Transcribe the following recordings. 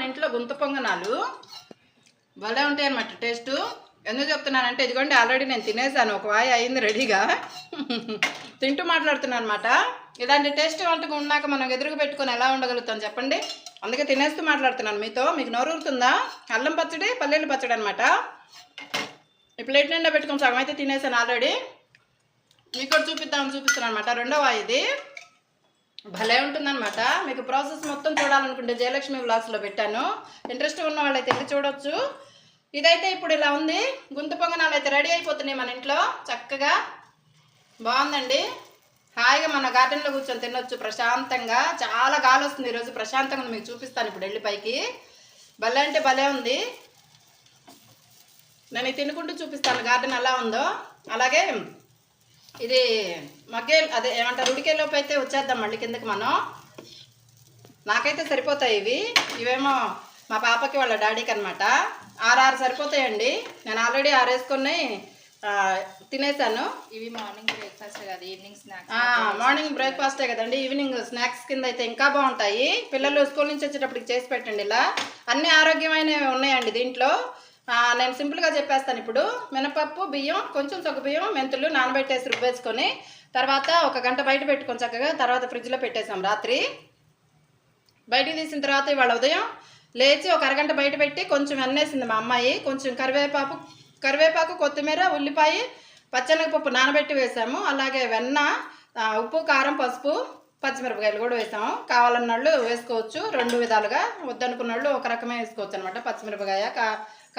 మన ఇంట్లో గుంత పొంగనాలు భలే ఉంటాయి అనమాట టేస్ట్. ఎందుకు చెప్తున్నానంటే ఇదిగోండి ఆల్రెడీ నేను తినేసాను. ఒక వాయి అయింది రెడీగా. తింటూ మాట్లాడుతున్నాను అనమాట ఇలాంటి టేస్ట్ వంటకం ఉన్నాక మనం ఎదురుగా పెట్టుకొని ఎలా ఉండగలుగుతాం చెప్పండి? అందుకే తినేస్తూ మాట్లాడుతున్నాను మీతో. మీకు నోరూరుతుందా అల్లం పచ్చడి పల్లీల పచ్చడి అనమాట ఈ ప్లేట్ నిండా పెట్టుకొని సగం అయితే తినేసాను ఆల్రెడీ. మీకు కూడా చూపిద్దామని చూపిస్తున్నాను అనమాట రెండవ ఇది. భలే ఉంటుందన్నమాట. మీకు ప్రాసెస్ మొత్తం చూడాలనుకుంటే జయలక్ష్మి వ్లాగ్స్లో పెట్టాను. ఇంట్రెస్ట్ ఉన్న వాళ్ళైతే వెళ్ళి చూడొచ్చు. ఇదైతే ఇప్పుడు ఇలా ఉంది. గుంత పొంగనాలు అయితే రెడీ అయిపోతున్నాయి మన ఇంట్లో. చక్కగా బాగుందండి. హాయిగా మన గార్డెన్లో కూర్చొని తినొచ్చు ప్రశాంతంగా. చాలా గాలి వస్తుంది ఈరోజు ప్రశాంతంగా మీకు చూపిస్తాను ఇప్పుడు వెళ్ళి పైకి. భలే అంటే భలే ఉంది. నేను తినుకుంటూ చూపిస్తాను. గార్డెన్ ఎలా ఉందో. అలాగే ఇది మగ్గే అదే ఏమంటారు ఉడికేలోపు అయితే వచ్చేద్దాం మళ్ళీ కిందకి మనం. నాకైతే సరిపోతాయి ఇవి. ఇవేమో మా పాపకి వాళ్ళ డాడీకి అనమాట ఆరు సరిపోతాయండి. నేను ఆల్రెడీ ఆరేసుకొని తినేసాను. ఇవి మార్నింగ్ బ్రేక్ఫాస్ట్ కదా ఈవినింగ్ స్నాక్స్. మార్నింగ్ బ్రేక్ఫాస్టే కదండి. ఈవినింగ్ స్నాక్స్ కింద అయితే ఇంకా బాగుంటాయి. పిల్లలు స్కూల్ నుంచి వచ్చేటప్పటికి చేసి పెట్టండి ఇలా. అన్ని ఆరోగ్యమైనవి ఉన్నాయండి దీంట్లో. నేను సింపుల్గా చెప్పేస్తాను ఇప్పుడు. మినపప్పు బియ్యం కొంచెం సొగ బియ్యం మెంతులు నానబెట్టేసి రుబ్బేసుకొని తర్వాత ఒక గంట బయట పెట్టుకొని చక్కగా తర్వాత ఫ్రిడ్జ్లో పెట్టేసాం రాత్రి. బయటికి తీసిన తర్వాత ఇవాళ ఉదయం లేచి ఒక అరగంట బయట పెట్టి కొంచెం వెన్నేసింది మా అమ్మాయి. కొంచెం కరివేపాకు కరివేపాకు కొత్తిమీర ఉల్లిపాయ పచ్చనగపప్పు నానబెట్టి వేసాము. అలాగే వెన్న ఉప్పు కారం పసుపు పచ్చిమిరపకాయలు కూడా వేసాము. కావాలన్న వాళ్ళు వేసుకోవచ్చు. రెండు విధాలుగా వద్దనుకున్న వాళ్ళు ఒక రకమే వేసుకోవచ్చు అనమాట పచ్చిమిరపకాయ కా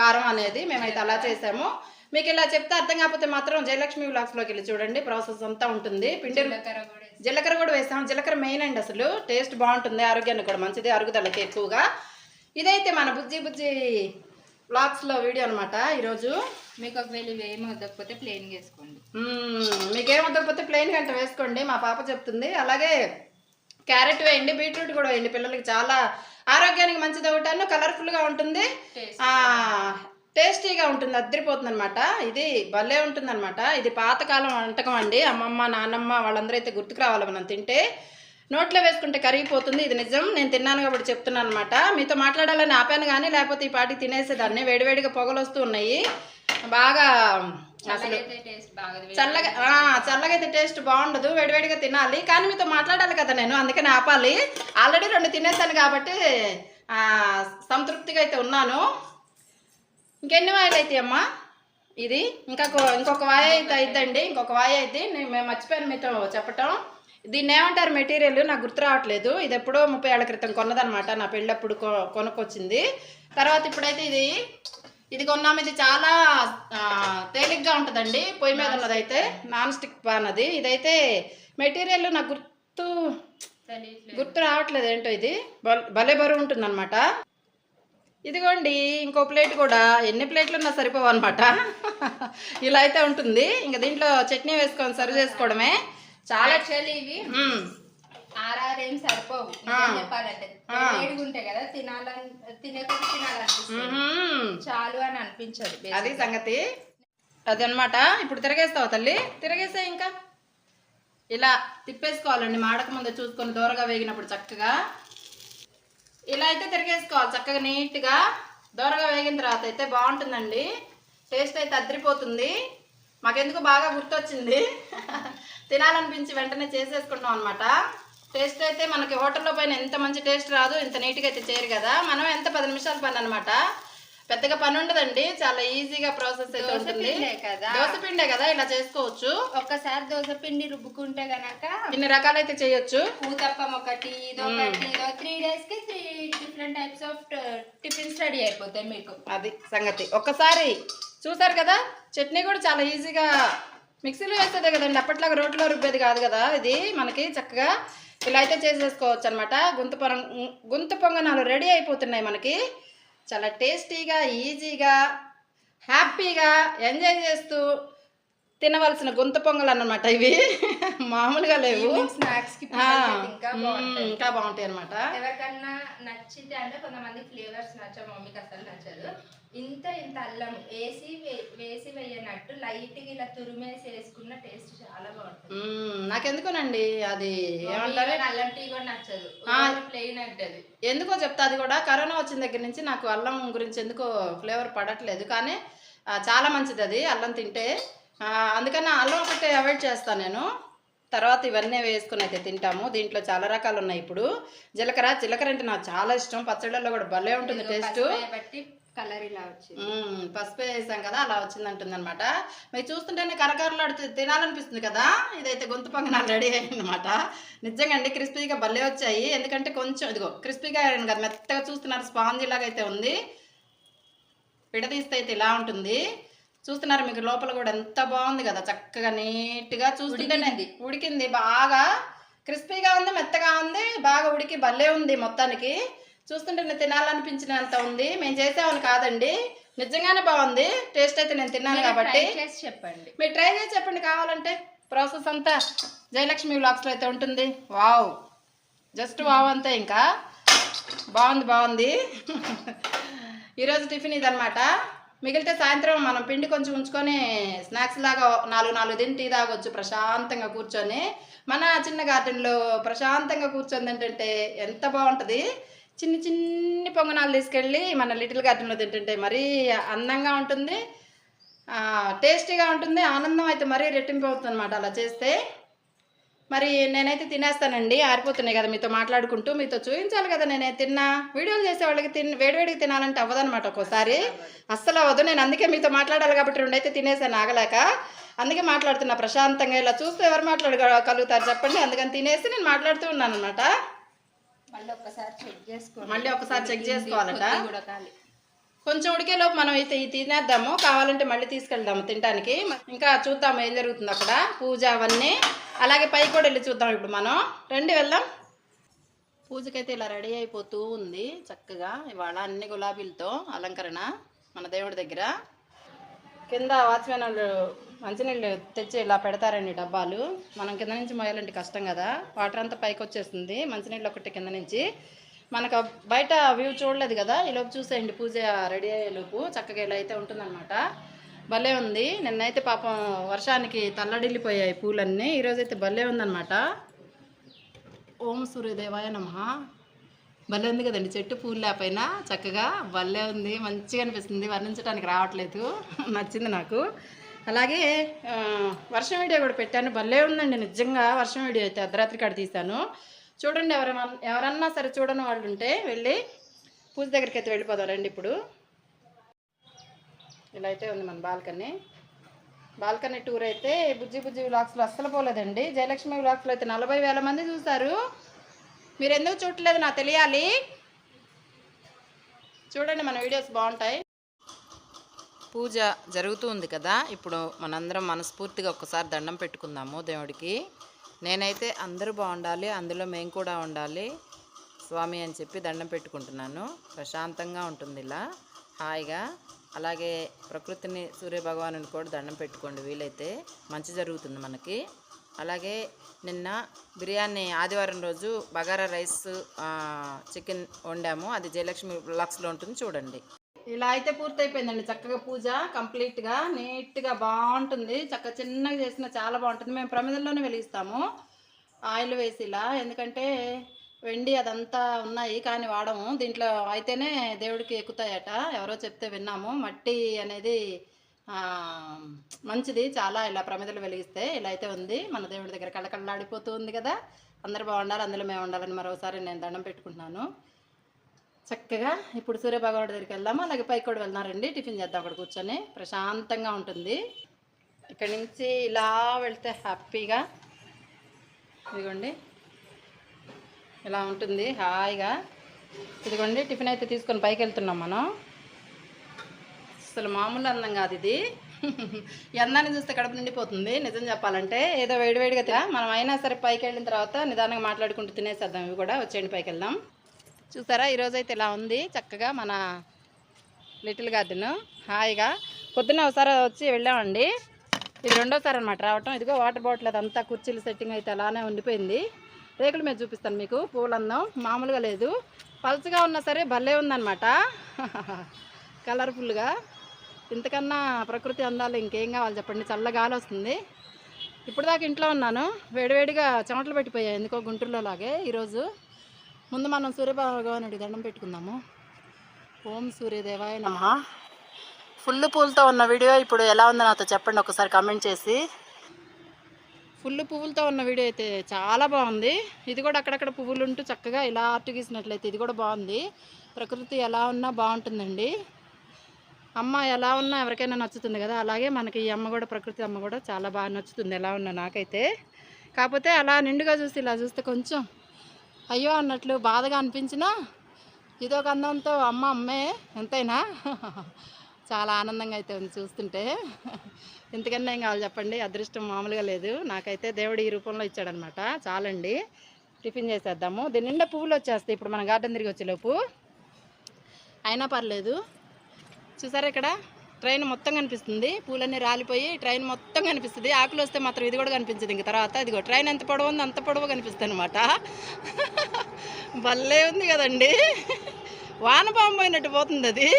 కారం అనేది మేమైతే అలా చేసాము. మీకు ఇలా చెప్తే అర్థం కాకపోతే మాత్రం జయలక్ష్మి వ్లాగ్స్లోకి వెళ్ళి చూడండి. ప్రాసెస్ అంతా ఉంటుంది. పిండి జీలకర్ర కూడా వేసి- జీలకర్ర మెయిన్ అండి అసలు. టేస్ట్ బాగుంటుంది. ఆరోగ్యానికి కూడా మంచిది. అరుగుదలకి ఎక్కువగా. ఇదైతే మన బుజ్జి బుజ్జి బ్లాగ్స్లో వీడియో అనమాట ఈరోజు. మీకు ఒకవేళ ఏమి వద్దకపోతే ప్లేన్ వేసుకోండి. మీకేం వద్దకపోతే ప్లెయిన్ గంట వేసుకోండి. మా పాప చెప్తుంది. అలాగే క్యారెట్ వేయండి. బీట్రూట్ కూడా వేయండి. పిల్లలకి చాలా ఆరోగ్యానికి మంచిది. ఒకటాను కలర్ఫుల్గా ఉంటుంది. టేస్టీగా ఉంటుంది అద్దరిపోతుంది అనమాట ఇది భలే ఉంటుంది అనమాట ఇది పాతకాలం వంటకం అండి. అమ్మమ్మ నాన్నమ్మ వాళ్ళందరూ అయితే గుర్తుకు రావాలి మనం తింటే. నోట్లో వేసుకుంటే కరిగిపోతుంది. ఇది నిజం. నేను తిన్నాను కాబట్టి చెప్తున్నాను అనమాట మీతో మాట్లాడాలని ఆపాను కానీ లేకపోతే ఈ పాటి తినేసేదాన్ని. వేడివేడిగా పొగలు వస్తూ ఉన్నాయి. బాగా అసలు చల్లగా చల్లగా అయితే టేస్ట్ బాగుండదు. వేడివేడిగా తినాలి. కానీ మీతో మాట్లాడాలి కదా నేను. అందుకని ఆపాలి. ఆల్రెడీ రెండు తినేసాను కాబట్టి సంతృప్తిగా అయితే ఉన్నాను. ఇంకెన్ని వాయిలు అయితే అమ్మా ఇది ఇంకా ఇంకొక వాయ అయితే అయిద్దండి. ఇంకొక వాయ అయితే నేను మేము మర్చిపోయాను మీతో చెప్పటం. దీన్ని ఏమంటారు మెటీరియల్? నాకు గుర్తు రావట్లేదు. ఇది ఎప్పుడో ముప్పై ఏళ్ళ క్రితం కొన్నదనమాట నా పెళ్ళప్పుడు కొ- కొనుక్కొచ్చింది. తర్వాత ఇప్పుడైతే ఇది ఇది కొన్నాము ఇది చాలా తేలిగ్గా ఉంటుందండి. పొయ్యి మీద ఉన్నదైతే నాన్ స్టిక్ పాన్ అది. ఇదైతే మెటీరియల్ నాకు గుర్తు గుర్తు రావట్లేదు ఏంటో ఇది. బల్- భలే బరువు ఉంటుందన్నమాట. ఇదిగోండి ఇంకో ప్లేట్ కూడా. ఎన్ని ప్లేట్లు ఉన్నా సరిపోవు అనమాట ఇలా అయితే ఉంటుంది. ఇంకా దీంట్లో చట్నీ వేసుకొని సర్వ్ చేసుకోవడమే. చాలా యాక్చువల్లీ ఇవి. మ్మ్. ఆర్ఆర్ ఏం సరిపోవు చెప్పాలంటే. కదా తినాలని తినాలనిపిస్తుంది. చాలు అని అనిపించదు అది సంగతి. అదనమాట ఇప్పుడు తిరగేస్తావు తల్లి? తిరగేసే ఇంకా. ఇలా తిప్పేసుకోవాలండి. మాడక ముందు చూసుకొని దూరగా వేగినప్పుడు చక్కగా. ఇలా అయితే తిరిగేసుకోవాలి. చక్కగా నీట్గా దూరగా వేగిన తర్వాత అయితే బాగుంటుందండి. టేస్ట్ అయితే అద్రిపోతుంది మాకెందుకు బాగా గుర్తొచ్చింది. తినాలనిపించి వెంటనే చేసేసుకుంటాం అనమాట టేస్ట్ అయితే మనకి హోటల్లో పైన ఎంత మంచి టేస్ట్ రాదు. ఇంత నీట్గా అయితే చేయరు కదా. మనం ఎంత పది నిమిషాల పని అనమాట పెద్దగా పని ఉండదండి. చాలా ఈజీగా ప్రాసెస్ అయితే ఉంటుంది. దోశ పిండే కదా ఇలా చేసుకోవచ్చు. ఒక్కసారి దోశ పిండి రుబ్బుకుంటే గనక ఇన్ని రకాలైతే చేయొచ్చు. ఊతప్పం ఒకటి ఇదొకటి త్రీ డేస్కి three different types of tiffins ready అయిపోతాయి మీకు. అది సంగతి. ఒక్కసారి చూసారు కదా చట్నీ కూడా చాలా ఈజీగా మిక్సీలో వేసేదే కదండి. అప్పట్లాగా రోట్లో రుబ్బేది కాదు కదా ఇది మనకి చక్కగా. ఇలా అయితే చేసేసుకోవచ్చు అనమాట గుంత పొంగ గుంత పొంగనాలు రెడీ అయిపోతున్నాయి మనకి. చాలా టేస్టీగా ఈజీగా హ్యాపీగా ఎంజాయ్ చేస్తూ తినవలసిన గుంత పొంగల్ అన్నమాట ఇవి. మామూలుగా లేవు. స్నాక్స్కి ఇంకా బాగుంటాయి. అనమాట ఎవరికన్నా నచ్చితే అంటే కొంతమంది ఫ్లేవర్స్ నచ్చ మమ్మీకి అసలు నచ్చదు. ఇంత ఇంత అల్లం వేసి వేసి వేయనట్టు లైట్ ఇలా తురిమేసి వేసుకున్న టేస్ట్ చాలా బాగుంటుంది. నాకెందుకోనండి? అది ఏమంటారు? అల్లం టీ కూడా నచ్చదు. ప్లెయిన్ అంటది. ఎందుకో చెప్తా అది కూడా కరోనా వచ్చిన దగ్గర నుంచి నాకు అల్లం గురించి ఎందుకో ఫ్లేవర్ పడట్లేదు. కానీ చాలా మంచిది అది అల్లం తింటే. అందుకని అల్లం ఒకటి అవాయిడ్ చేస్తాను నేను. తర్వాత ఇవన్నీ వేసుకుని అయితే తింటాము. దీంట్లో చాలా రకాలు ఉన్నాయి ఇప్పుడు. జీలకర్ర జీలకర్ర అంటే నాకు చాలా ఇష్టం. పచ్చళ్ళల్లో కూడా భలే ఉంటుంది టేస్ట్ కలర్ ఇలా వచ్చింది. పసుపు వేసాం కదా అలా వచ్చింది అంటుంది అనమాట మీరు చూస్తుంటేనే కరకరలాడుతూ తినాలనిపిస్తుంది కదా ఇదైతే గొంతు పొంగనాలు రెడీ అయిందనమాట నిజంగా అండి క్రిస్పీగా భలే వచ్చాయి. ఎందుకంటే కొంచెం ఇదిగో క్రిస్పీగా అయింది కదా మెత్తగా చూస్తున్నారు స్పాంజీ లాగా అయితే ఉంది. విడదీస్తే అయితే ఇలా ఉంటుంది. చూస్తున్నారు మీకు లోపల కూడా ఎంత బాగుంది కదా చక్కగా నీట్గా చూస్తుంటేనే ఉడికింది బాగా క్రిస్పీగా ఉంది మెత్తగా ఉంది బాగా ఉడికి భలే ఉంది మొత్తానికి. చూస్తుంటే తినాలనిపించినంత ఉంది. మేము చేసామని కాదండి. నిజంగానే బాగుంది. టేస్ట్ అయితే నేను తిన్నాను కాబట్టి. చెప్పండి. మీరు ట్రై చేసి చెప్పండి. కావాలంటే ప్రాసెస్ అంతా జయలక్ష్మి వ్లాగ్స్లో అయితే ఉంటుంది. వావ్. జస్ట్ వావ్ అంతే ఇంకా. బాగుంది బాగుంది. ఈరోజు టిఫిన్ ఇదనమాట మిగిలితే సాయంత్రం మనం పిండి కొంచెం ఉంచుకొని స్నాక్స్ లాగా నాలుగు నాలుగు తిని టీ తాగొచ్చు ప్రశాంతంగా కూర్చొని. మన చిన్న గార్డెన్లో ప్రశాంతంగా కూర్చొని తింటుంటే ఎంత బాగుంటుంది. చిన్ని చిన్ని పొంగనాలు తీసుకెళ్ళి మన లిటిల్ గార్డెన్లో తింటుంటే మరీ అందంగా ఉంటుంది. టేస్టీగా ఉంటుంది. ఆనందం అయితే మరీ రెట్టింపు అవుతుంది అనమాట అలా చేస్తే. మరి నేనైతే తినేస్తానండి. ఆరిపోతున్నాయి కదా మీతో మాట్లాడుకుంటూ. మీతో చూపించాలి కదా నేనే తిన్నా. వీడియోలు చేసే వాళ్ళకి తిన్ వేడివేడికి తినాలంటే అవ్వదనమాట ఒక్కోసారి. అస్సలు అవ్వదు. నేను అందుకే మీతో మాట్లాడాలి కాబట్టి రెండైతే తినేసాను ఆగలేక. అందుకే మాట్లాడుతున్నా ప్రశాంతంగా. ఇలా చూస్తే ఎవరు మాట్లాడగలుగుతారు చెప్పండి. అందుకని తినేసి నేను మాట్లాడుతూ ఉన్నాను అనమాట మళ్ళీ చెక్ ఒకసారి చెక్ చేసుకోవాలట? ఉడకాలి. కొంచెం ఉడికేలోపు మనం అయితే ఇది తినేద్దాము. కావాలంటే మళ్ళీ తీసుకెళ్దాము తినడానికి ఇంకా చూద్దాము ఏం జరుగుతుంది అక్కడ. పూజ అవన్నీ. అలాగే పై కూడా వెళ్ళి చూద్దాం ఇప్పుడు మనం. రండి వెళ్దాం. పూజకైతే ఇలా రెడీ అయిపోతూ ఉంది చక్కగా. ఇవాళ అన్ని గులాబీలతో అలంకరణ మన దేవుడి దగ్గర. కింద వాచ్మెన్ వాళ్ళు మంచినీళ్ళు తెచ్చి ఇలా పెడతారండి డబ్బాలు. మనం కింద నుంచి మోయాలంటే కష్టం కదా. వాటర్ అంతా పైకి వచ్చేస్తుంది. మంచినీళ్ళు ఒకటి కింద నుంచి. మనకు బయట వ్యూ చూడలేదు కదా. ఈలోపు చూసేయండి. పూజ రెడీ అయ్యేలోపు చక్కగా ఇలా అయితే ఉంటుందన్నమాట. భలే ఉంది. నిన్నైతే పాపం వర్షానికి తల్లడిల్లిపోయాయి పూలన్నీ. ఈరోజైతే భలే ఉందన్నమాట. ఓం సూర్యదేవాయ నమ. భలే ఉంది కదండి. చెట్టు పూలు లేకపోయినా చక్కగా భలే ఉంది. మంచిగా అనిపిస్తుంది. వర్ణించడానికి రావట్లేదు. నచ్చింది నాకు. అలాగే వర్షం వీడియో కూడా పెట్టాను. భలే ఉందండి నిజంగా వర్షం వీడియో అయితే. అర్ధరాత్రి కాడ తీశాను. చూడండి ఎవరన్నా ఎవరన్నా సరే చూడని వాళ్ళు ఉంటే వెళ్ళి పూజ దగ్గరికి అయితే వెళ్ళిపోదారండి ఇప్పుడు. ఇలా అయితే ఉంది మన బాల్కనీ. బాల్కనీ టూర్ అయితే బుజ్జి బుజ్జి వ్లాగ్స్లో అస్సలు పోలేదండి. జయలక్ష్మి వ్లాగ్స్లో అయితే నలభై వేల మంది చూస్తారు మీరు ఎందుకు చూడలేదు నాకు తెలియాలి. చూడండి మన వీడియోస్ బాగుంటాయి. పూజ జరుగుతూ ఉంది కదా ఇప్పుడు మనందరం మనస్ఫూర్తిగా ఒక్కసారి దండం పెట్టుకుందాము దేవుడికి. నేనైతే అందరూ బాగుండాలి అందులో మేము కూడా ఉండాలి స్వామి అని చెప్పి దండం పెట్టుకుంటున్నాను. ప్రశాంతంగా ఉంటుంది ఇలా హాయిగా. అలాగే ప్రకృతిని సూర్య భగవానుని కూడా దండం పెట్టుకోండి వీలైతే మంచి జరుగుతుంది మనకి. అలాగే నిన్న బిర్యానీ ఆదివారం రోజు బగారా రైస్ చికెన్ వండాము అది జయలక్ష్మి బ్లాక్స్లో ఉంటుంది చూడండి. ఇలా అయితే పూర్తయిపోయిందండి. చక్కగా పూజ కంప్లీట్గా నీట్గా బాగుంటుంది. చక్కగా చిన్నగా చేసిన చాలా బాగుంటుంది. మేము ప్రమిదల్లోనే వెలిగిస్తాము. ఆయిల్ వేసి ఇలా. ఎందుకంటే వెండి అదంతా ఉన్నాయి కానీ వాడము. దీంట్లో అయితేనే దేవుడికి ఎక్కుతాయట. ఎవరో చెప్తే విన్నాము. మట్టి అనేది మంచిది. చాలా ఇలా ప్రమిదలు వెలిగిస్తే ఇలా అయితే ఉంది. మన దేవుడి దగ్గర కళ్ళకళ్ళాడిపోతూ ఉంది కదా. అందరూ బాగుండాలి. అందులో మేము ఉండాలని మరోసారి నేను దండం పెట్టుకుంటున్నాను. చక్కగా ఇప్పుడు సూర్యభగవాడు దగ్గరికి వెళ్దామా? అలాగే పైకి కూడా వెళ్దారండి టిఫిన్ చేద్దాం అక్కడ కూర్చొని. ప్రశాంతంగా ఉంటుంది. ఇక్కడి నుంచి ఇలా వెళ్తే హ్యాపీగా. ఇదిగోండి. ఇలా ఉంటుంది హాయిగా. ఇదిగోండి టిఫిన్ అయితే తీసుకొని పైకి వెళ్తున్నాం మనం. అసలు మామూలు అందం కాదు ఇది. ఈ అందాన్ని చూస్తే కడుపు నిండిపోతుంది. నిజం చెప్పాలంటే ఏదో వేడివేడిగా మనం అయినా సరే పైకి వెళ్ళిన తర్వాత నిదానంగా మాట్లాడుకుంటూ తినేసేద్దాం. ఇవి కూడా వచ్చేయండి పైకి వెళ్దాం. చూసారా? ఈరోజు అయితే ఇలా ఉంది. చక్కగా మన లిటిల్ గార్డెన్. హాయిగా. పొద్దున్న ఒకసారి వచ్చి వెళ్ళామండి. ఇది రెండోసారి అనమాట రావటం. ఇదిగో వాటర్ బాటిల్ అదంతా కుర్చీలు సెట్టింగ్ అయితే అలానే ఉండిపోయింది. రేకుల మీద చూపిస్తాను మీకు. పూలందం మామూలుగా లేదు. పల్చగా ఉన్నా సరే భలే ఉందన్నమాట. కలర్ఫుల్గా. ఇంతకన్నా ప్రకృతి అందాలు ఇంకేం కావాలి చెప్పండి? చల్ల గాలి వస్తుంది. ఇప్పుడు దాకా ఇంట్లో ఉన్నాను. వేడివేడిగా చెమటలు పెట్టిపోయాయి. ఎందుకో గుంటూరులో లాగే ఈరోజు. ముందు మనం సూర్యభగవానుడి దండం పెట్టుకుందాము. ఓం సూర్యదేవాయ నమ. ఫుల్ పూలతో ఉన్న వీడియో ఇప్పుడు ఎలా ఉందో నాతో చెప్పండి ఒకసారి కామెంట్ చేసి. ఫుల్ పువ్వులతో ఉన్న వీడియో అయితే చాలా బాగుంది. ఇది కూడా అక్కడక్కడ పువ్వులు ఉంటూ చక్కగా ఇలా ఆర్ట్ గీసినట్లయితే ఇది కూడా బాగుంది. ప్రకృతి ఎలా ఉన్నా బాగుంటుందండి. అమ్మ ఎలా ఉన్నా ఎవరికైనా నచ్చుతుంది కదా. అలాగే మనకి ఈ అమ్మ కూడా ప్రకృతి అమ్మ కూడా చాలా బాగా నచ్చుతుంది. ఎలా ఉన్నా నాకైతే. కాకపోతే అలా నిండుగా చూసి ఇలా చూస్తే కొంచెం అయ్యో అన్నట్లు బాధగా అనిపించినా ఇదొక అందంతో అమ్మ అమ్మే ఎంతైనా? చాలా ఆనందంగా అయితే ఉంది చూస్తుంటే. ఇంతకన్నా ఏం కావాలి చెప్పండి? అదృష్టం మామూలుగా లేదు. నాకైతే దేవుడు ఈ రూపంలో ఇచ్చాడనమాట. చాలండి. టిఫిన్ చేసేద్దాము. దీని నిండా పువ్వులు వచ్చేస్తాయి. ఇప్పుడు మన గార్డెన్ తిరిగి వచ్చేలోపు. అయినా పర్లేదు. చూసారా ఇక్కడ? ట్రైన్ మొత్తం కనిపిస్తుంది. పూలన్నీ రాలిపోయి ట్రైన్ మొత్తం కనిపిస్తుంది. ఆకులు వస్తే మాత్రం ఇది కూడా కనిపించదు. ఇంక తర్వాత ఇదిగో ట్రైన్ ఎంత పొడవు ఉంది అంత పొడవు కనిపిస్తుంది అనమాట భలే ఉంది కదండి. వానపాము పోయినట్టు పోతుంది అది.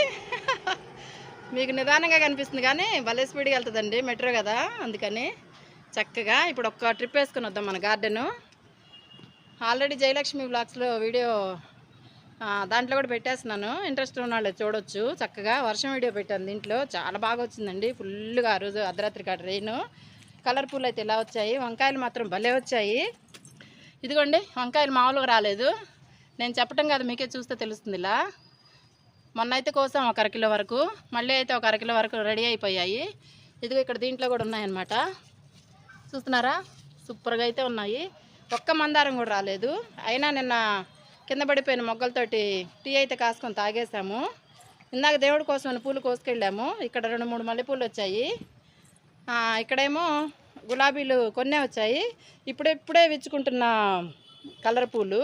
మీకు నిదానంగా కనిపిస్తుంది కానీ భలే స్పీడ్గా వెళ్తుందండి మెట్రో కదా అందుకని చక్కగా ఇప్పుడు ఒక్క ట్రిప్ వేసుకొని వద్దాం మన గార్డెను. ఆల్రెడీ జయలక్ష్మి బ్లాగ్స్లో వీడియో దాంట్లో కూడా పెట్టేస్తున్నాను. ఇంట్రెస్ట్ ఉన్న వాళ్ళు చూడొచ్చు. చక్కగా వర్షం వీడియో పెట్టాను దీంట్లో. చాలా బాగా వచ్చిందండి. ఫుల్గా ఆ రోజు అర్ధరాత్రి కాడ రెయిన్ కలర్ పూలు అయితే ఇలా వచ్చాయి. వంకాయలు మాత్రం భలే వచ్చాయి. ఇదిగోండి వంకాయలు మామూలుగా రాలేదు. నేను చెప్పటం కాదు మీకే చూస్తే తెలుస్తుంది ఇలా. మొన్న అయితే కోసం ఒక అరకిలో వరకు. మళ్ళీ అయితే ఒక అరకిలో వరకు రెడీ అయిపోయాయి. ఇదిగో ఇక్కడ దీంట్లో కూడా ఉన్నాయన్నమాట. చూస్తున్నారా? సూపర్గా అయితే ఉన్నాయి. ఒక్క మందారం కూడా రాలేదు. అయినా నిన్న కింద పడిపోయిన మొగ్గలతోటి టీ అయితే కాసుకొని తాగేసాము ఇందాక దేవుడి కోసం పూలు కోసుకెళ్ళాము. ఇక్కడ రెండు మూడు మల్లెపూలు వచ్చాయి. ఇక్కడేమో గులాబీలు కొన్నే వచ్చాయి. ఇప్పుడెప్పుడే విచ్చుకుంటున్న కలర్ పూలు.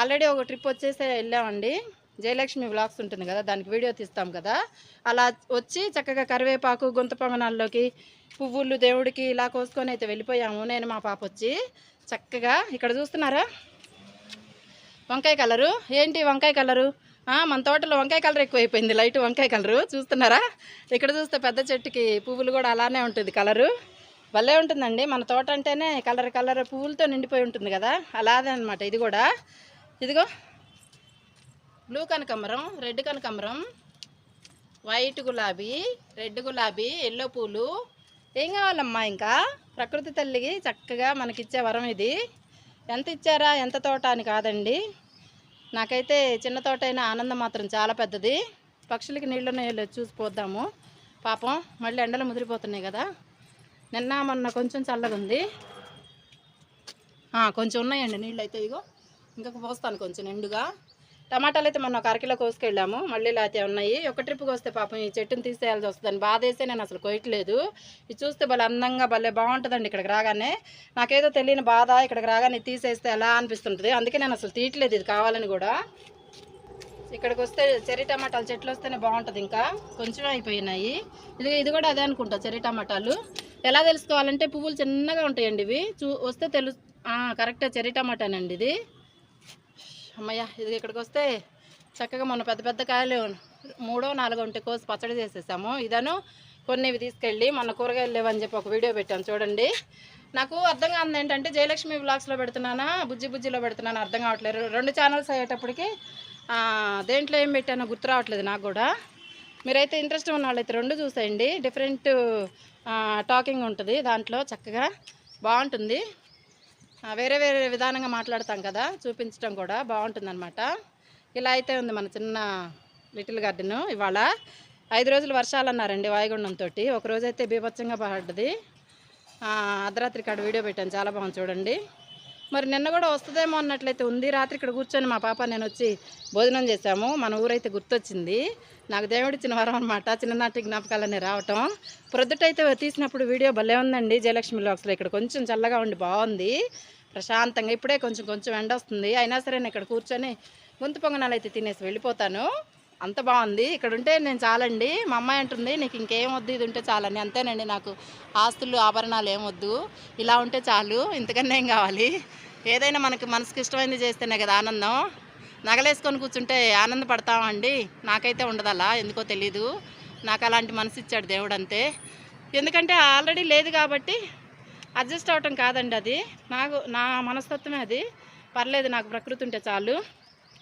ఆల్రెడీ ఒక ట్రిప్ వచ్చేసే వెళ్ళామండి. జయలక్ష్మి బ్లాగ్స్ ఉంటుంది కదా దానికి వీడియో తీస్తాం కదా. అలా వచ్చి చక్కగా కరివేపాకు గుంత పొంగనాల్లోకి పువ్వులు దేవుడికి ఇలా కోసుకొని అయితే వెళ్ళిపోయాము. నేను మా పాప వచ్చి చక్కగా. ఇక్కడ చూస్తున్నారా? వంకాయ కలరు? ఏంటి వంకాయ కలరు? మన తోటలో వంకాయ కలర్ ఎక్కువైపోయింది. లైట్ వంకాయ కలరు. చూస్తున్నారా? ఇక్కడ చూస్తే పెద్ద చెట్టుకి పువ్వులు కూడా అలానే ఉంటుంది కలరు. భలే ఉంటుందండి. మన తోట అంటేనే కలర్ కలర్ పువ్వులతో నిండిపోయి ఉంటుంది కదా. అలాగే అనమాట ఇది కూడా. ఇదిగో. బ్లూ కనకమరం రెడ్ కనకమరం వైట్ గులాబీ రెడ్ గులాబీ ఎల్లో పూలు. ఏం కావాలమ్మా ఇంకా? ప్రకృతి తల్లికి చక్కగా మనకిచ్చే వరం ఇది. ఎంత ఇచ్చారా? ఎంత తోట అని కాదండి. నాకైతే చిన్న తోట అయినా ఆనందం మాత్రం చాలా పెద్దది. పక్షులకి నీళ్ళు నీళ్ళు చూసి పోద్దాము. పాపం మళ్ళీ ఎండలు ముదిరిపోతున్నాయి కదా. నిన్న మొన్న కొంచెం చల్లగా ఉంది. కొంచెం ఉన్నాయండి నీళ్ళు అయితే ఇగో. ఇంకొక పోస్తాను కొంచెం నిండుగా. టమాటాలు అయితే మొన్న ఒక అరకిలో కోసుకెళ్ళాము. మళ్ళీ లేతే ఉన్నాయి. ఒక ట్రిప్కి వస్తే పాపం ఈ చెట్టుని తీసేయాల్సి వస్తుందని బాధ వేస్తే నేను అసలు కొయ్యట్లేదు. ఇది చూస్తే భలే అందంగా భలే బాగుంటుందండి ఇక్కడికి రాగానే. నాకేదో తెలియని బాధ ఇక్కడికి రాగానే తీసేస్తే ఎలా అనిపిస్తుంటుంది? అందుకే నేను అసలు తీయట్లేదు ఇది కావాలని కూడా. ఇక్కడికి వస్తే చెర్రీ టమాటాలు చెట్లు వస్తేనే బాగుంటుంది ఇంకా. కొంచెం అయిపోయినాయి. ఇది ఇది కూడా అదే అనుకుంటా చెర్రీ టమాటాలు. ఎలా తెలుసుకోవాలంటే పువ్వులు చిన్నగా ఉంటాయండి ఇవి. చూ వస్తే తెలు కరెక్టే చెర్రీ టమాటానండి ఇది. అమ్మయ్య ఇది ఇక్కడికి వస్తే చక్కగా మొన్న పెద్ద పెద్ద కాయలు మూడో నాలుగో ఉంటే కోసి పచ్చడి చేసేసాము. ఇదను కొన్ని ఇవి తీసుకెళ్ళి మొన్న కూరగాయలు లేవని చెప్పి ఒక వీడియో పెట్టాను చూడండి. నాకు అర్థం కాదు ఏంటంటే జయలక్ష్మి బ్లాగ్స్లో పెడుతున్నానా బుజ్జి బుజ్జిలో పెడుతున్నానా అర్థం కావట్లేదు. రెండు ఛానల్స్ అయ్యేటప్పటికి దేంట్లో ఏం పెట్టానో గుర్తు రావట్లేదు నాకు కూడా. మీరైతే ఇంట్రెస్ట్ ఉన్న వాళ్ళైతే రెండు చూసేయండి. డిఫరెంట్ టాకింగ్ ఉంటుంది దాంట్లో చక్కగా. బాగుంటుంది. వేరే వేరే విధానంగా మాట్లాడతాం కదా చూపించడం కూడా బాగుంటుందన్నమాట. ఇలా అయితే ఉంది మన చిన్న లిటిల్ గార్డెన్ ఇవాళ. ఐదు రోజులు వర్షాలు అన్నారండి వాయుగుండంతో ఒక అయితే బీభత్సంగా పడ్డది. అర్ధరాత్రి కాడ వీడియో పెట్టాను చాలా బాగుంది చూడండి. మరి నిన్న కూడా వస్తుందేమో అన్నట్లయితే ఉంది. రాత్రి ఇక్కడ కూర్చొని మా పాప నేను వచ్చి భోజనం చేశాము. మన ఊరైతే గుర్తొచ్చింది. నాకు దేవుడిచ్చిన వరం అనమాట చిన్ననాటి జ్ఞాపకాలన్నీ రావటం. ప్రొద్దుటైతే తీసినప్పుడు వీడియో భలే ఉందండి. జయలక్ష్మి లాక్స్లో ఇక్కడ కొంచెం చల్లగా ఉండి బాగుంది. ప్రశాంతంగా ఇప్పుడే కొంచెం కొంచెం ఎండ వస్తుంది. అయినా సరే నేను ఇక్కడ కూర్చొని గొంతు పొంగనాలు అయితే తినేసి వెళ్ళిపోతాను. అంత బాగుంది. ఇక్కడ ఉంటే నేను చాలండి. మా అమ్మాయి అంటుంది నీకు ఇంకేం వద్దు ఇది ఉంటే చాలని. అంతేనండి నాకు. ఆస్తులు ఆభరణాలు ఏం వద్దు. ఇలా ఉంటే చాలు. ఇంతకన్నా ఏం కావాలి? ఏదైనా మనకి మనసుకి ఇష్టమైనది చేస్తేనే కదా ఆనందం. నగలేసుకొని కూర్చుంటే ఆనందపడతామండి. నాకైతే ఉండదు అలా ఎందుకో తెలీదు. నాకు అలాంటి మనసు ఇచ్చాడు దేవుడు అంతే. ఎందుకంటే ఆల్రెడీ లేదు కాబట్టి అడ్జస్ట్ అవ్వటం కాదండి అది. నాకు నా మనస్తత్వమే అది. పర్లేదు నాకు ప్రకృతి ఉంటే చాలు.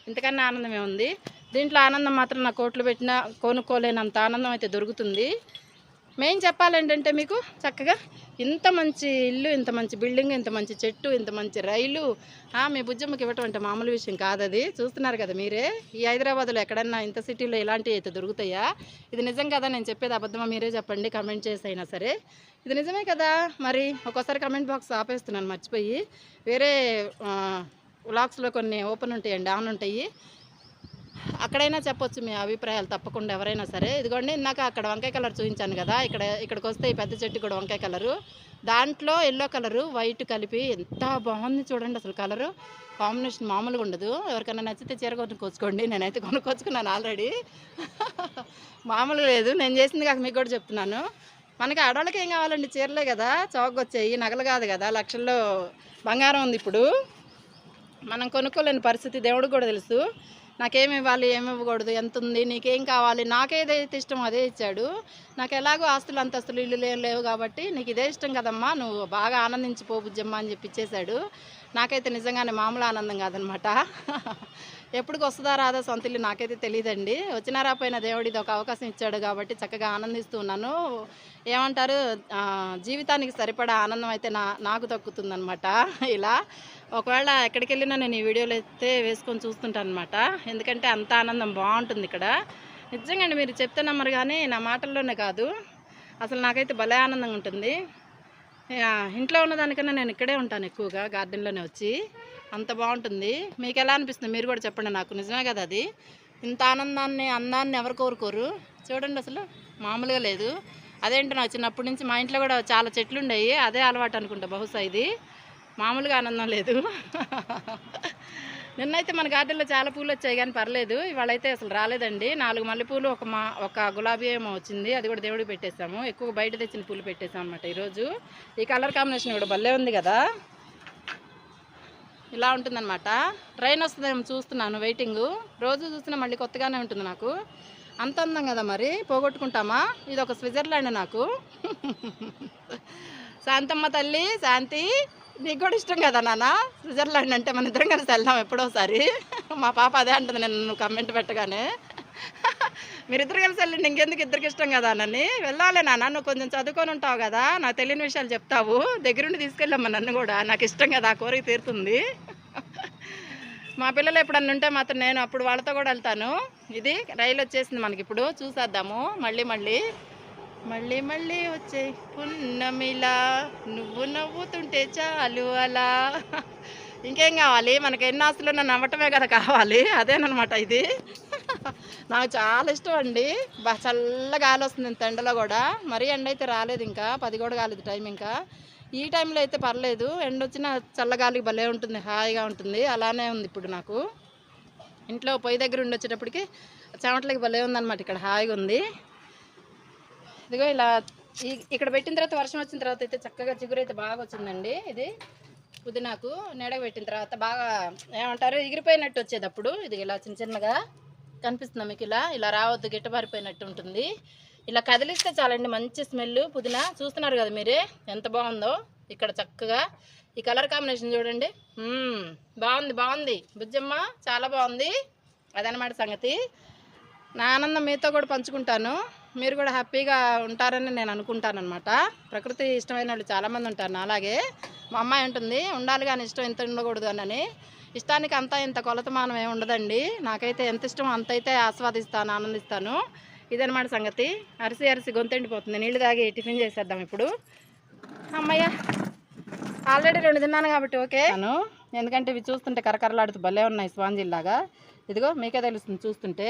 ఇంతకన్నా ఆనందమే ఉంది. దీంట్లో ఆనందం మాత్రం నా కోట్లు పెట్టినా కొనుక్కోలేనంత ఆనందం అయితే దొరుకుతుంది. మెయిన్ చెప్పాలంటే మీకు చక్కగా ఇంత మంచి ఇల్లు ఇంత మంచి బిల్డింగ్ ఇంత మంచి చెట్టు ఇంత మంచి రైలు మీ బుజ్జమ్మకి ఇవ్వటం అంటే మామూలు విషయం కాదు అది. చూస్తున్నారు కదా మీరే? ఈ హైదరాబాద్లో ఎక్కడన్నా ఇంత సిటీలో ఇలాంటివి అయితే దొరుకుతాయా? ఇది నిజం కదా? నేను చెప్పేది అబద్ధమా? మీరే చెప్పండి కమెంట్ చేసి అయినా సరే. ఇది నిజమే కదా? మరి ఒక్కోసారి కమెంట్ బాక్స్ ఆపేస్తున్నాను మర్చిపోయి. వేరే వ్లాగ్స్లో కొన్ని ఓపెన్ ఉంటాయండి ఆన్ ఉంటాయి. అక్కడైనా చెప్పొచ్చు మీ అభిప్రాయాలు తప్పకుండా ఎవరైనా సరే. ఇదిగోండి ఇందాక అక్కడ వంకాయ కలర్ చూపించాను కదా ఇక్కడ ఇక్కడికి వస్తే ఈ పెద్ద చెట్టు కూడా వంకాయ కలరు. దాంట్లో ఎల్లో కలరు వైట్ కలిపి ఎంత బాగుంది చూడండి అసలు కలరు. కాంబినేషన్ మామూలుగా ఉండదు. ఎవరికైనా నచ్చితే చీర కొనుక్కొచ్చుకోండి నేనైతే కొనుక్కొచ్చుకున్నాను ఆల్రెడీ. మామూలు లేదు. నేను చేసింది కాక మీకు కూడా చెప్తున్నాను. మనకి ఆడవాళ్ళకి ఏం కావాలండి? చీరలే కదా చౌక వచ్చాయి నగలు కాదు కదా లక్షల్లో బంగారం ఉంది ఇప్పుడు. మనం కొనుక్కోలేని పరిస్థితి దేవుడికి కూడా తెలుసు. నాకేమి ఇవ్వాలి ఏమి ఇవ్వకూడదు ఎంత ఉంది నీకేం కావాలి నాకేదైతే ఇష్టం అదే ఇచ్చాడు. నాకు ఎలాగో ఆస్తులు అంతస్తులు ఇల్లు లేవు లేవు కాబట్టి నీకు ఇదే ఇష్టం కదమ్మా నువ్వు బాగా ఆనందించిపో బుజ్జమ్మ అని చెప్పి ఇచ్చేశాడు. నాకైతే నిజంగానే మామూలు ఆనందం కాదనమాట. ఎప్పటికి వస్తుందా రాదా సొంత ఇల్లు నాకైతే తెలియదండి వచ్చినా రాపోయిన దేవుడు ఇది ఒక అవకాశం ఇచ్చాడు కాబట్టి చక్కగా ఆనందిస్తూ ఉన్నాను. ఏమంటారు? జీవితానికి సరిపడా ఆనందం అయితే నా నాకు దక్కుతుందనమాట. ఇలా ఒకవేళ ఎక్కడికి వెళ్ళినా నేను ఈ వీడియోలు అయితే వేసుకొని చూస్తుంటాను అనమాట ఎందుకంటే అంత ఆనందం బాగుంటుంది ఇక్కడ. నిజంగా అండి మీరు చెప్తే నమ్మరు కానీ నా మాటల్లోనే కాదు. అసలు నాకైతే భలే ఆనందంగా ఉంటుంది. ఇంట్లో ఉన్నదానికన్నా నేను ఇక్కడే ఉంటాను ఎక్కువగా గార్డెన్లోనే వచ్చి. అంత బాగుంటుంది. మీకు ఎలా అనిపిస్తుంది? మీరు కూడా చెప్పండి నాకు. నిజమే కదా అది? ఇంత ఆనందాన్ని అందాన్ని ఎవరు కోరుకోరు? చూడండి అసలు. మామూలుగా లేదు. అదేంటి నా చిన్నప్పటి నుంచి మా ఇంట్లో కూడా చాలా చెట్లు ఉండేవి అదే అలవాటు అనుకుంటా బహుశా ఇది. మామూలుగా ఆనందం లేదు. నిన్నైతే మన గార్డెన్లో చాలా పూలు వచ్చాయి కానీ పర్లేదు. ఇవాళైతే అసలు రాలేదండి. నాలుగు మల్లెపూలు ఒక మా ఒక గులాబీ ఏమో వచ్చింది. అది కూడా దేవుడికి పెట్టేసాము ఎక్కువ బయట తెచ్చిన పూలు పెట్టేసాం అనమాట ఈరోజు. ఈ కలర్ కాంబినేషన్ కూడా భలే ఉంది కదా. ఇలా ఉంటుందన్నమాట. ట్రైన్ వస్తుందేమో చూస్తున్నాను వెయిటింగ్. రోజు చూసినా మళ్ళీ కొత్తగానే ఉంటుంది నాకు. అంత అందం కదా మరి. పోగొట్టుకుంటామా? ఇది ఒక స్విట్జర్లాండ్ నాకు. శాంతమ్మ తల్లి శాంతి. నీకు కూడా ఇష్టం కదా నాన్న? స్విట్జర్లాండ్ అంటే మన ఇద్దరం కలిసి వెళ్దాం ఎప్పుడోసారి. మా పాప అదే అంటుంది నేను కమెంట్ పెట్టగానే. మీరిద్దరు కలిసి వెళ్ళండి ఇంకెందుకు ఇద్దరికి ఇష్టం కదా నన్ను వెళ్ళాలి నాన్న నువ్వు కొంచెం చదువుకొని ఉంటావు కదా నాకు తెలియని విషయాలు చెప్తావు. దగ్గరుండి తీసుకెళ్ళమ్మా నన్ను కూడా నాకు ఇష్టం కదా ఆ కోరిక తీరుతుంది. మా పిల్లలు ఎప్పుడన్నా ఉంటే మాత్రం నేను అప్పుడు వాళ్ళతో కూడా వెళ్తాను. ఇది రైలు వచ్చేసింది మనకి ఇప్పుడు చూసేద్దాము మళ్ళీ మళ్ళీ. మళ్ళీ మళ్ళీ వచ్చే పున్నమిలా నువ్వు నవ్వుతుంటే చాలు అలా. ఇంకేం కావాలి? మనకి ఎన్ని ఆస్తులు నవ్వటమే కదా కావాలి. అదేనమాట ఇది. నాకు చాలా ఇష్టం అండి. బాగా చల్ల గాలి వస్తుంది ఎండలో కూడా. మరీ ఎండ అయితే రాలేదు ఇంకా. పది కూడా కాలేదు టైం ఇంకా. ఈ టైంలో అయితే పర్లేదు. ఎండ వచ్చిన చల్లగాలికి భలే ఉంటుంది. హాయిగా ఉంటుంది. అలానే ఉంది ఇప్పుడు నాకు. ఇంట్లో పొయ్యి దగ్గర ఉండి వచ్చేటప్పటికి చెమటలకి భలే ఉందన్నమాట. ఇక్కడ హాయిగా ఉంది. ఇదిగో ఇలా ఈ ఇక్కడ పెట్టిన తర్వాత వర్షం వచ్చిన తర్వాత అయితే చక్కగా చిగురు అయితే బాగా వచ్చిందండి ఇది. పుదీనాకు నీడకు పెట్టిన తర్వాత బాగా ఏమంటారు? ఎగిరిపోయినట్టు వచ్చేది అప్పుడు. ఇది ఇలా చిన్న చిన్నగా కనిపిస్తుంది మీకు ఇలా. ఇలా రావద్దు గిట్టబారిపోయినట్టు ఉంటుంది. ఇలా కదిలిస్తే చాలండి మంచి స్మెల్. పుదీనా చూస్తున్నారు కదా మీరే? ఎంత బాగుందో. ఇక్కడ చక్కగా ఈ కలర్ కాంబినేషన్ చూడండి. బాగుంది బాగుంది. బుజ్జమ్మ చాలా బాగుంది. అదనమాట సంగతి. నా ఆనందం మీతో కూడా పంచుకుంటాను. మీరు కూడా హ్యాపీగా ఉంటారని నేను అనుకుంటానమాట ప్రకృతి ఇష్టమైన వాళ్ళు చాలామంది ఉంటారు అలాగే మా అమ్మాయి ఉంటుంది ఉండాలి కానీ ఇష్టం ఎంత ఉండకూడదు అని ఇష్టానికి అంతా ఇంత కొలతమానం ఏమి ఉండదండి. నాకైతే ఎంత ఇష్టం అంత అయితే ఆస్వాదిస్తాను ఆనందిస్తాను. ఇదనమాట సంగతి. అరిసి అరిసి గొంతెండిపోతుంది. నీళ్ళు తాగి టిఫిన్ చేసేద్దాం ఇప్పుడు. అమ్మయ్య ఆల్రెడీ రెండు తిన్నాను కాబట్టి ఓకే. నేను ఎందుకంటే ఇవి చూస్తుంటే కరకరలాడుతూ భలే ఉన్నాయి స్పాంజీల్లాగా ఇదిగో మీకే తెలుస్తుంది చూస్తుంటే.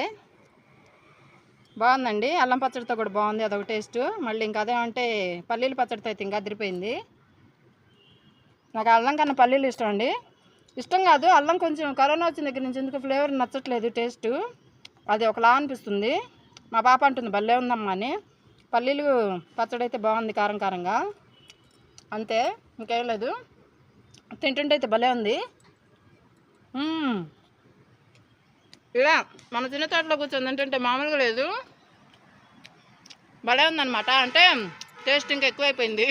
బాగుందండి. అల్లం పచ్చడితో కూడా బాగుంది. అదొక టేస్ట్. మళ్ళీ ఇంకా అదేమంటే పల్లీల పచ్చడితో అయితే ఇంకా అదిరిపోయింది. నాకు అల్లం కన్నా పల్లీలు ఇష్టం అండి. ఇష్టం కాదు. అల్లం కొంచెం కరోనా వచ్చిన దగ్గర నుంచి ఎందుకు ఫ్లేవర్ నచ్చట్లేదు టేస్ట్. అది ఒకలా అనిపిస్తుంది. మా పాప అంటుంది భలే ఉందమ్మా అని. పల్లీలు పచ్చడి అయితే బాగుంది కారం కారంగా. అంతే. ఇంకేం లేదు. తింటుంటే అయితే భలే ఉంది. ఇలా మన చిన్న తోటలో కూర్చొని ఏంటంటే మామూలుగా లేదు. భలే ఉందన్నమాట. అంటే టేస్ట్ ఇంకా ఎక్కువైపోయింది.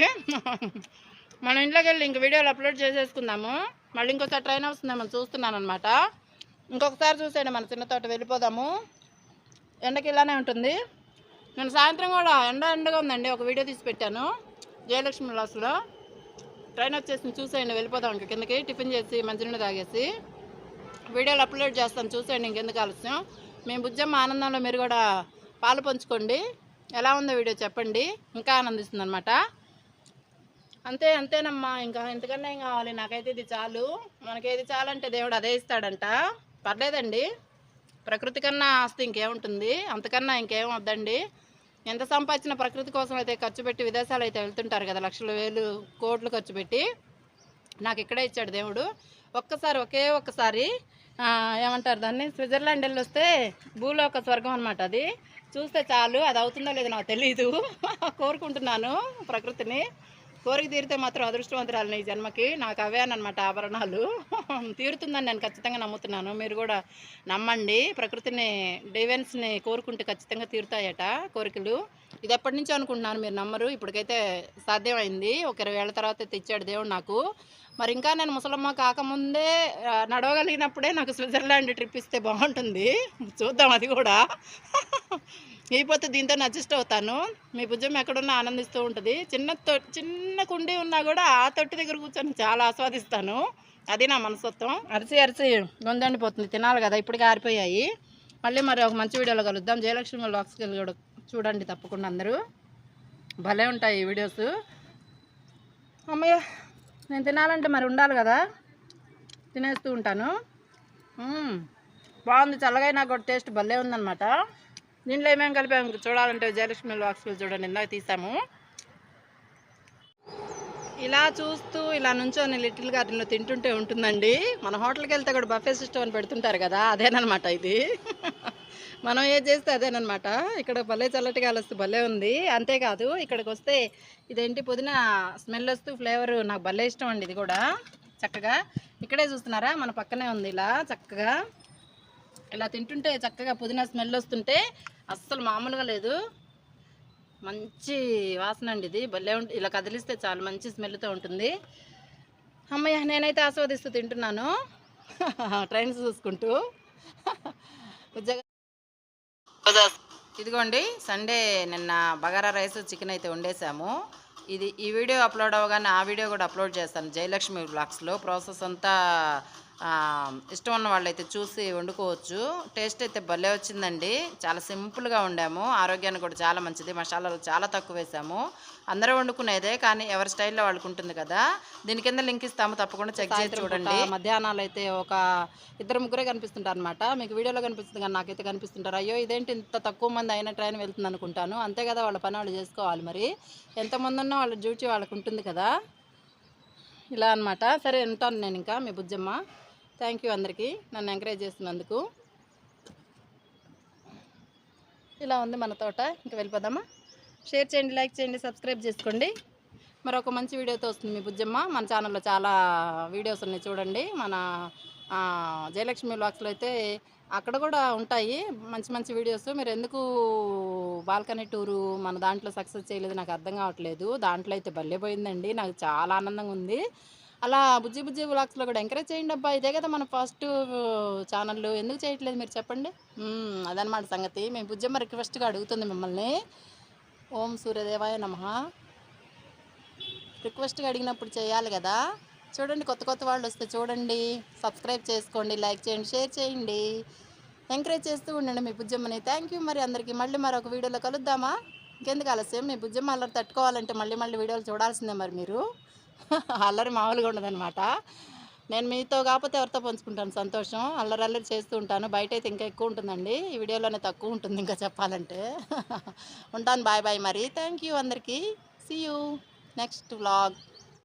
మన ఇంట్లోకి వెళ్ళి ఇంక వీడియోలు అప్లోడ్ చేసేసుకుందాము. మళ్ళీ ఇంకోసారి ట్రైన్ వస్తుందేమో చూస్తున్నాను అనమాట ఇంకొకసారి చూసేయండి మన చిన్న తోట వెళ్ళిపోదాము. ఎండకి ఇలానే ఉంటుంది. నేను సాయంత్రం కూడా ఎండ ఎండగా ఉందండి. ఒక వీడియో తీసి పెట్టాను. జయలక్ష్మి లాస్లో ట్రైన్ వచ్చేసి చూసేయండి వెళ్ళిపోదాం ఇంక కిందకి. టిఫిన్ చేసి మంచినీళ్ళు తాగేసి. వీడియోలు అప్లోడ్ చేస్తాను. చూసేయండి ఇంకెందుకు ఆలస్యం. మేము బుజ్జమ్మ ఆనందంలో మీరు కూడా పాలు పంచుకోండి. ఎలా ఉందో వీడియో చెప్పండి. ఇంకా ఆనందిస్తుంది అనమాట అంతే అంతేనమ్మా. ఇంకా ఎంతకన్నా ఏం కావాలి? నాకైతే ఇది చాలు. మనకేది చాలంటే దేవుడు అదే ఇస్తాడంట. పర్లేదండి. ప్రకృతి కన్నా ఆస్తి ఇంకేముంటుంది? అంతకన్నా ఇంకేం వద్దండి. ఎంత సంపాదించిన ప్రకృతి కోసం అయితే ఖర్చు పెట్టి విదేశాలు అయితే వెళ్తుంటారు కదా లక్షల వేలు కోట్లు ఖర్చు పెట్టి. నాకు ఇక్కడే ఇచ్చాడు దేవుడు. ఒక్కసారి ఒకే ఒక్కసారి ఏమంటారు? దాన్ని స్విట్జర్లాండ్ వెళ్ళి వస్తే భూలోక స్వర్గం అనమాట అది. చూస్తే చాలు అది అవుతుందో లేదో నాకు తెలియదు కోరుకుంటున్నాను ప్రకృతిని. కోరిక తీరితే మాత్రం అదృష్టవంతురాలు ఈ జన్మకి. నాకు అవే అనమాట ఆభరణాలు. తీరుతుందని నేను ఖచ్చితంగా నమ్ముతున్నాను. మీరు కూడా నమ్మండి. ప్రకృతిని డివెన్స్ని కోరుకుంటే ఖచ్చితంగా తీరుతాయట కోరికలు. ఇది ఎప్పటి నుంచో అనుకుంటున్నాను మీరు నమ్మరు. ఇప్పటికైతే సాధ్యమైంది. ఒక ఇరవై ఏళ్ళ తర్వాత తెచ్చాడు దేవుడు నాకు. మరి ఇంకా నేను ముసలమ్మ కాకముందే నడవగలిగినప్పుడే నాకు స్విట్జర్లాండ్ ట్రిప్ ఇస్తే బాగుంటుంది. చూద్దాం అది కూడా. అయిపోతే దీంతో అడ్జస్ట్ అవుతాను. మీ భుజం ఎక్కడున్నా ఆనందిస్తూ ఉంటుంది. చిన్న తొ చిన్న కుండీ ఉన్నా కూడా ఆ తొట్టి దగ్గర కూర్చొని చాలా ఆస్వాదిస్తాను. అది నా మనస్తత్వం. అరిసి అరిసి గొంతండిపోతుంది తినాలి కదా ఇప్పటికే ఆరిపోయాయి. మళ్ళీ మరి ఒక మంచి వీడియోలో కలుద్దాం. జయలక్ష్మి లాక్స్కి వెళ్ళి కూడా చూడండి తప్పకుండా అందరూ. భలే ఉంటాయి ఈ వీడియోస్. అమ్మయ్య నేను తినాలంటే మరి ఉండాలి కదా? తినేస్తూ ఉంటాను. బాగుంది. చల్లగా కూడా టేస్ట్ భలే ఉందన్నమాట. దీంట్లో ఏమేమి కలిపాము చూడాలంటే జయలక్ష్మి బాక్స్లో చూడండి. ఇందాక తీసాము. ఇలా చూస్తూ ఇలా నుంచొని లిటిల్ గార్డెన్లో తింటుంటే ఉంటుందండి. మన హోటల్కి వెళ్తే కూడా బఫే సిస్టమ్ అని పెడుతుంటారు కదా అదేనమాట ఇది. మనం ఏం చేస్తే అదేనమాట ఇక్కడ భలే చల్లటి గాలి వస్తే భలే ఉంది. అంతేకాదు ఇక్కడికి వస్తే ఇదేంటి పుదీనా స్మెల్ వస్తూ ఫ్లేవర్ నాకు భలే ఇష్టం అండి ఇది కూడా. చక్కగా ఇక్కడే చూస్తున్నారా? మన పక్కనే ఉంది ఇలా చక్కగా. ఇలా తింటుంటే చక్కగా పుదీనా స్మెల్ వస్తుంటే అస్సలు మామూలుగా లేదు. మంచి వాసన అండి ఇది. భలే ఉంటుంది ఇలా కదిలిస్తే చాలా మంచి స్మెల్తో ఉంటుంది. అమ్మయ్య నేనైతే ఆస్వాదిస్తూ తింటున్నాను. ట్రైన్స్ చూసుకుంటూ. ఇదిగోండి సండే నిన్న బగారా రైస్ చికెన్ అయితే వండేసాము ఇది ఈ వీడియో అప్లోడ్ అవ్వగానే ఆ వీడియో కూడా అప్లోడ్ చేస్తాను జయలక్ష్మి బ్లాగ్స్లో. ప్రాసెస్ అంతా ఇష్టం ఉన్న వాళ్ళైతే చూసి వండుకోవచ్చు. టేస్ట్ అయితే భలే వచ్చిందండి. చాలా సింపుల్గా వండాము. ఆరోగ్యానికి కూడా చాలా మంచిది. మసాలాలు చాలా తక్కువ వేసాము. అందరూ వండుకునేదే కానీ ఎవరి స్టైల్లో వాళ్ళకు ఉంటుంది కదా. దీని కింద లింక్ ఇస్తాము. తప్పకుండా చెక్ చేసి చూడండి. మధ్యాహ్నాలు అయితే ఒక ఇద్దరు ముగ్గురే కనిపిస్తుంటారు అనమాట మీకు వీడియోలో కనిపిస్తుంది కానీ నాకైతే కనిపిస్తుంటారు. అయ్యో ఇదేంటి ఇంత తక్కువ మంది అయిన ట్రైన్ వెళ్తుంది అనుకుంటాను. అంతే కదా వాళ్ళ పని వాళ్ళు చేసుకోవాలి మరి. ఎంతమంది ఉన్నా వాళ్ళ డ్యూటీ వాళ్ళకు ఉంటుంది కదా. ఇలా అన్నమాట. సరే ఉంటాను నేను ఇంకా మీ బుజ్జమ్మ. థ్యాంక్ యూ అందరికీ నన్ను ఎంకరేజ్ చేస్తున్నందుకు ఇలా ఉంది మన తోట. ఇంకా వెళ్ళిపోదామా? షేర్ చేయండి లైక్ చేయండి సబ్స్క్రైబ్ చేసుకోండి. మరొక మంచి వీడియోతో వస్తుంది మీ బుజ్జమ్మ. మన ఛానల్లో చాలా వీడియోస్ ఉన్నాయి చూడండి. మన జయలక్ష్మి బ్లాగ్స్లో అయితే అక్కడ కూడా ఉంటాయి మంచి మంచి వీడియోస్. మీరు ఎందుకు బాల్కనీ టూరు మన దాంట్లో సక్సెస్ చేయలేదు? నాకు అర్థం కావట్లేదు. దాంట్లో అయితే భలే పోయిందండి. నాకు చాలా ఆనందంగా ఉంది. అలా బుజ్జి బుజ్జి బ్లాగ్స్లో కూడా ఎంకరేజ్ చేయండి అబ్బా. ఇదే కదా మన ఫస్ట్ ఛానల్ ఎందుకు చేయట్లేదు మీరు చెప్పండి? అదనమాట సంగతి. మేము బుజ్జమ్మ రిక్వెస్ట్గా అడుగుతుంది మిమ్మల్ని. ఓం సూర్యదేవాయ నమ. రిక్వెస్ట్గా అడిగినప్పుడు చేయాలి కదా. చూడండి కొత్త కొత్త వాళ్ళు వస్తే చూడండి. సబ్స్క్రైబ్ చేసుకోండి లైక్ చేయండి షేర్ చేయండి. ఎంకరేజ్ చేస్తూ ఉండండి మీ బుజ్జమ్మని. థ్యాంక్ యూ మరి అందరికీ. మళ్ళీ మరొక వీడియోలో కలుద్దామా? ఇంకెందుకు ఆలస్యం? మీ బుజ్జమ్మ అల్లరి తట్టుకోవాలంటే మళ్ళీ మళ్ళీ వీడియోలు చూడాల్సిందే మరి మీరు. అల్లరి మామూలుగా ఉండదనమాట నేను మీతో కాకపోతే ఎవరితో పంచుకుంటాను? సంతోషం. అల్లరి అల్లరి చేస్తూ ఉంటాను. బయట అయితే ఇంకా ఎక్కువ ఉంటుందండి. ఈ వీడియోలోనే తక్కువ ఉంటుంది ఇంకా చెప్పాలంటే. ఉంటాను. బాయ్ బాయ్ మరి. థ్యాంక్ యూ అందరికీ. See you next vlog